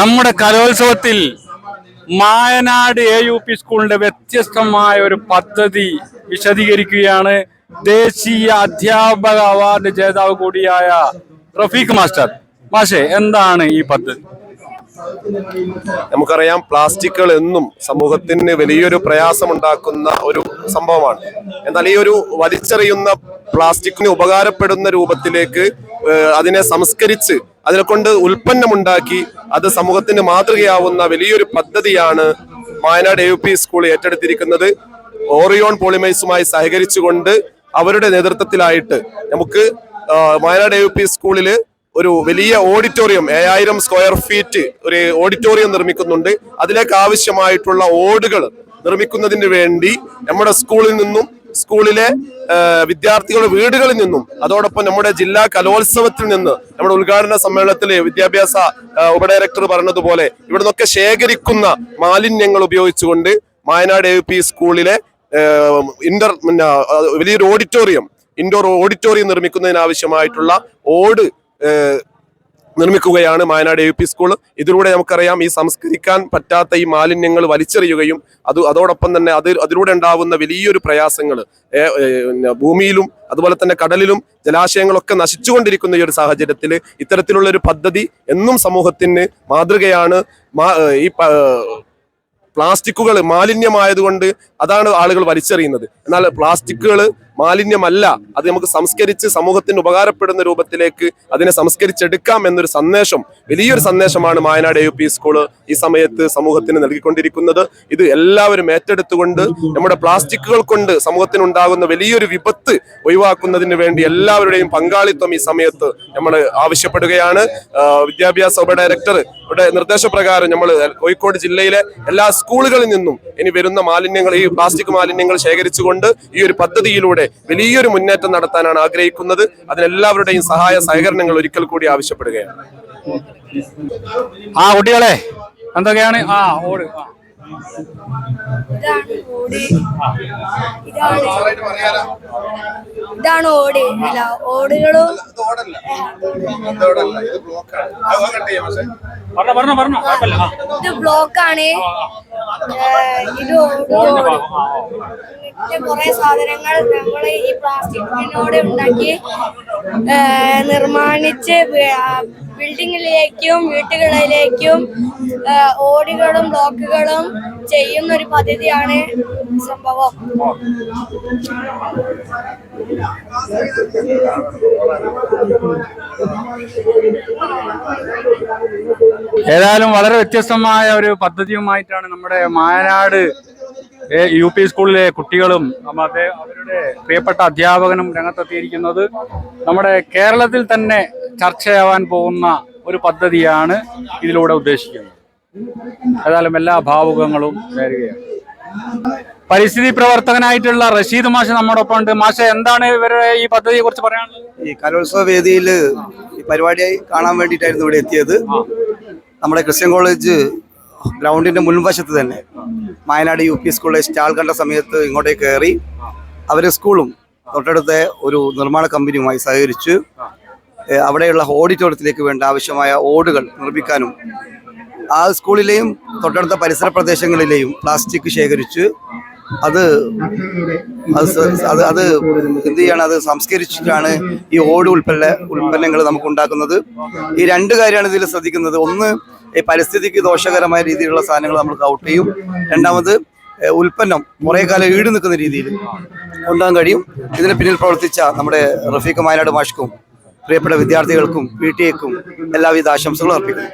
നമ്മുടെ കലോത്സവത്തിൽ Mayanad A U P സ്കൂളിന്റെ വ്യത്യസ്തമായ ഒരു പദ്ധതി വിശദീകരിക്കുകയാണ്. ദേശീയ അധ്യാപക അവാർഡ് ജേതാവ് കൂടിയായ റഫീഖ് മാസ്റ്റർ. മാഷെ എന്താണ് ഈ പദ്ധതി നമുക്കറിയാം പ്ലാസ്റ്റിക്കുകൾ എന്നും സമൂഹത്തിന് വലിയൊരു പ്രയാസമുണ്ടാക്കുന്ന ഒരു സംഭവമാണ്. എന്നാൽ ഈ ഒരു വലിച്ചെറിയുന്ന പ്ലാസ്റ്റിക്കിന് ഉപകാരപ്പെടുന്ന രൂപത്തിലേക്ക് അതിനെ സംസ്കരിച്ച് അതിനെ കൊണ്ട് ഉൽപ്പന്നമുണ്ടാക്കി അത് സമൂഹത്തിന് മാതൃകയാവുന്ന വലിയൊരു പദ്ധതിയാണ് വയനാട് യു പി സ്കൂൾ ഏറ്റെടുത്തിരിക്കുന്നത്. ഓറിയോൺ പോളിമൈസുമായി സഹകരിച്ചുകൊണ്ട് അവരുടെ നേതൃത്വത്തിലായിട്ട് നമുക്ക് വയനാട് എ പി സ്കൂളിൽ ഒരു വലിയ ഓഡിറ്റോറിയം ഏഴായിരം സ്ക്വയർ ഫീറ്റ് ഒരു ഓഡിറ്റോറിയം നിർമ്മിക്കുന്നുണ്ട്. അതിലേക്ക് ആവശ്യമായിട്ടുള്ള ഓടുകൾ നിർമ്മിക്കുന്നതിന് വേണ്ടി നമ്മുടെ സ്കൂളിൽ നിന്നും സ്കൂളിലെ വിദ്യാർത്ഥികളുടെ വീടുകളിൽ നിന്നും അതോടൊപ്പം നമ്മുടെ ജില്ലാ കലോത്സവത്തിൽ നിന്ന് നമ്മുടെ ഉദ്ഘാടന സമ്മേളനത്തിൽ വിദ്യാഭ്യാസ ഉപഡയറക്ടർ പറഞ്ഞതുപോലെ ഇവിടെ നിന്നൊക്കെ ശേഖരിക്കുന്ന മാലിന്യങ്ങൾ ഉപയോഗിച്ചുകൊണ്ട് വയനാട് എ പി സ്കൂളിലെ ഇന്റർ വലിയൊരു ഓഡിറ്റോറിയം ഇൻഡോർ ഓഡിറ്റോറിയം നിർമ്മിക്കുന്നതിനാവശ്യമായിട്ടുള്ള ഓട് നിർമ്മിക്കുകയാണ് വയനാട് യു പി സ്കൂൾ ഇതിലൂടെ നമുക്കറിയാം ഈ സംസ്കരിക്കാൻ പറ്റാത്ത ഈ മാലിന്യങ്ങൾ വലിച്ചെറിയുകയും അത് അതോടൊപ്പം തന്നെ അത് അതിലൂടെ ഉണ്ടാവുന്ന വലിയൊരു പ്രയാസങ്ങൾ ഭൂമിയിലും അതുപോലെ തന്നെ കടലിലും ജലാശയങ്ങളൊക്കെ നശിച്ചുകൊണ്ടിരിക്കുന്ന ഈ ഒരു സാഹചര്യത്തിൽ ഇത്തരത്തിലുള്ള ഒരു പദ്ധതി എന്നും സമൂഹത്തിന് മാതൃകയാണ്. ഈ പ്ലാസ്റ്റിക്കുകൾ മാലിന്യമായതുകൊണ്ട് അതാണ് ആളുകൾ വലിച്ചെറിയുന്നത്. എന്നാൽ പ്ലാസ്റ്റിക്കുകൾ മാലിന്യമല്ല. അത് നമുക്ക് സംസ്കരിച്ച് സമൂഹത്തിന് ഉപകാരപ്പെടുന്ന രൂപത്തിലേക്ക് അതിനെ സംസ്കരിച്ചെടുക്കാം എന്നൊരു സന്ദേശം വലിയൊരു സന്ദേശമാണ് Mayanad A U P school ഈ സമയത്ത് സമൂഹത്തിന് നൽകിക്കൊണ്ടിരിക്കുന്നത്. ഇത് എല്ലാവരും ഏറ്റെടുത്തുകൊണ്ട് നമ്മുടെ പ്ലാസ്റ്റിക്കുകൾ കൊണ്ട് സമൂഹത്തിന് ഉണ്ടാകുന്ന വലിയൊരു വിപത്ത് ഒഴിവാക്കുന്നതിന് വേണ്ടി എല്ലാവരുടെയും പങ്കാളിത്തം ഈ സമയത്ത് നമ്മൾ ആവശ്യപ്പെടുകയാണ്. വിദ്യാഭ്യാസ ഉപ ഡയറക്ടർ ഇവിടെ നിർദ്ദേശപ്രകാരം നമ്മൾ കോഴിക്കോട് ജില്ലയിലെ എല്ലാ സ്കൂളുകളിൽ നിന്നും ഇനി വരുന്ന മാലിന്യങ്ങൾ ഈ പ്ലാസ്റ്റിക് മാലിന്യങ്ങൾ ശേഖരിച്ചുകൊണ്ട് ഈ ഒരു പദ്ധതിയിലൂടെ വലിയൊരു മുന്നേറ്റം നടത്താനാണ് ആഗ്രഹിക്കുന്നത്. അതിനെല്ലാവരുടെയും സഹായ സഹകരണങ്ങൾ ഒരിക്കൽ കൂടി ആവശ്യപ്പെടുകയാണ്. ആ കുട്ടികളെ എന്തൊക്കെയാണ്? ആ ഓട്. ഇതാണ് ഓട്. ഇതാണ് ഇതാണ് ഓട്. അല്ല ഓടുകളും ഇത് ബ്ലോക്ക് ആണ്. ഇത് ബ്ലോക്കാണ് ഇത് ഓട് കുറെ സാധനങ്ങൾ നമ്മൾ ഈ പ്ലാസ്റ്റിക് ഉണ്ടാക്കി നിർമ്മാണിച്ച് ബിൽഡിങ്ങിലേക്കും വീട്ടുകളിലേക്കും ഓടികളും ബ്ലോക്കുകളും ചെയ്യുന്ന ഒരു പദ്ധതിയാണ് സംഭവം. ഏതായാലും വളരെ വ്യത്യസ്തമായ ഒരു പദ്ധതിയുമായിട്ടാണ് നമ്മുടെ മായനാട് യു പി സ്കൂളിലെ കുട്ടികളും അവരുടെ പ്രിയപ്പെട്ട അധ്യാപകനും രംഗത്തെത്തിയിരിക്കുന്നത് നമ്മുടെ കേരളത്തിൽ തന്നെ ചർച്ചയാവാൻ പോകുന്ന ഒരു പദ്ധതിയാണ് ഇതിലൂടെ ഉദ്ദേശിക്കുന്നത്. ഏതായാലും എല്ലാ ഭാവുകങ്ങളും നേരുകയാണ്. പരിസ്ഥിതി പ്രവർത്തകനായിട്ടുള്ള റഷീദ് മാഷ് നമ്മോടൊപ്പം ഉണ്ട് മാഷ എന്താണ് ഇവരുടെ ഈ പദ്ധതിയെ കുറിച്ച് പറയാനുള്ളത്? ഈ കലോത്സവ വേദിയിൽ ഈ പരിപാടിയായി കാണാൻ വേണ്ടിയിട്ടായിരുന്നു ഇവിടെ എത്തിയത്. നമ്മുടെ ക്രിസ്ത്യൻ കോളേജ് ഗ്രൗണ്ടിന്റെ മുൻവശത്ത് തന്നെ വയനാട് യു പി സ്കൂളിലെ സ്റ്റാൾ കണ്ട സമയത്ത് ഇങ്ങോട്ടേക്ക് കയറി അവർ സ്കൂളും തൊട്ടടുത്ത ഒരു നിർമ്മാണ കമ്പനിയുമായി സഹകരിച്ച്. അവിടെയുള്ള ഓഡിറ്റോറിയത്തിലേക്ക് വേണ്ട ആവശ്യമായ ഓടുകൾ നിർമ്മിക്കാനും ആ സ്കൂളിലെയും തൊട്ടടുത്ത പരിസര പ്രദേശങ്ങളിലെയും പ്ലാസ്റ്റിക് ശേഖരിച്ച്. അത് അത് അത് എന്ത് ചെയ്യാണ്? അത് സംസ്കരിച്ചിട്ടാണ് ഈ ഓട് ഉൽപ്പന്ന ഉൽപ്പന്നങ്ങൾ നമുക്ക് ഉണ്ടാക്കുന്നത് ഈ രണ്ട് കാര്യമാണ് ഇതിൽ ശ്രദ്ധിക്കുന്നത്. ഒന്ന് ഈ പരിസ്ഥിതിക്ക് ദോഷകരമായ രീതിയിലുള്ള സാധനങ്ങൾ നമ്മൾ ഔട്ട് ചെയ്യും. രണ്ടാമത് ഉൽപ്പന്നം കുറേ കാലം ഈട് നിൽക്കുന്ന രീതിയിൽ ഉണ്ടാകാൻ കഴിയും. ഇതിന് പിന്നിൽ പ്രവർത്തിച്ച നമ്മുടെ റഫീഖ് വയനാട് മാഷ്ക്കും പ്രിയപ്പെട്ട വിദ്യാർത്ഥികൾക്കും പി ടി എക്കും എല്ലാവിധ ആശംസകളും അർപ്പിക്കുന്നു.